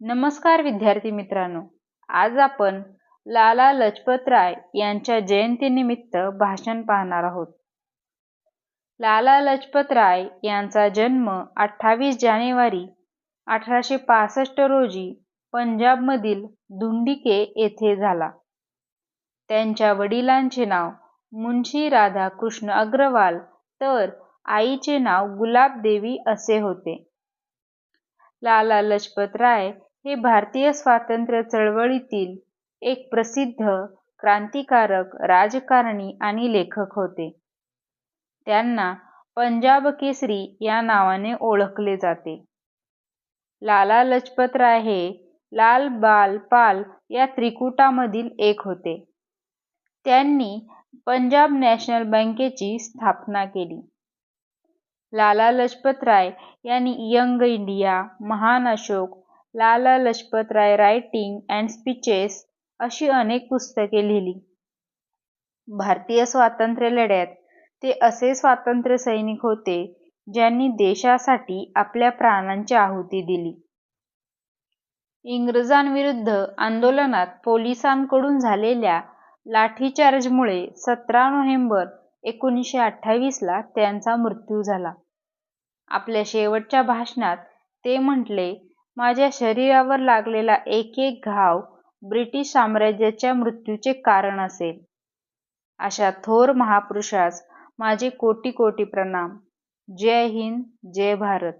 नमस्कार विद्यार्थी मित्रांनो. आज आपण लाला लजपत राय यांच्या जयंतीनिमित्त भाषण पाहणार आहोत. लाला लजपत राय यांचा जन्म अठ्ठावीस जानेवारी अठराशे पासष्ट रोजी पंजाबमधील धुंडिके येथे झाला. त्यांच्या वडिलांचे नाव मुन्शी राधाकृष्ण अग्रवाल तर आईचे नाव गुलाबदेवी असे होते. लाला लजपत राय हे भारतीय स्वातंत्र्य चळवळीतील एक प्रसिद्ध क्रांतिकारक राजकारणी आणि लेखक होते. त्यांना पंजाब केसरी या नावाने ओळखले जाते. लाला लजपत राय हे लाल बाल पाल या त्रिकुटामधील एक होते. त्यांनी पंजाब नॅशनल बँकेची स्थापना केली. लाला लजपत राय यांनी यंग इंडिया महान Ashok Lala Lajpat Rai writing and speeches अशी अनेक पुस्तके लिहिली. भारतीय स्वातंत्र्य लढ्यात ते असे स्वातंत्र्य सैनिक होते ज्यांनी देशासाठी आपल्या प्राणांची आहुती दिली. इंग्रजांविरुद्ध आंदोलनात पोलिसांकडून झालेल्या लाठीचार्जमुळे सतरा नोव्हेंबर एकोणीसशे अठ्ठावीसला त्यांचा मृत्यू झाला. आपल्या शेवटच्या भाषणात ते म्हटले माझ्या शरीरावर लागलेला एक एक घाव ब्रिटिश साम्राज्याच्या मृत्यूचे कारण असेल. अशा थोर महापुरुषास माझे कोटी कोटी प्रणाम. जय हिंद जय भारत.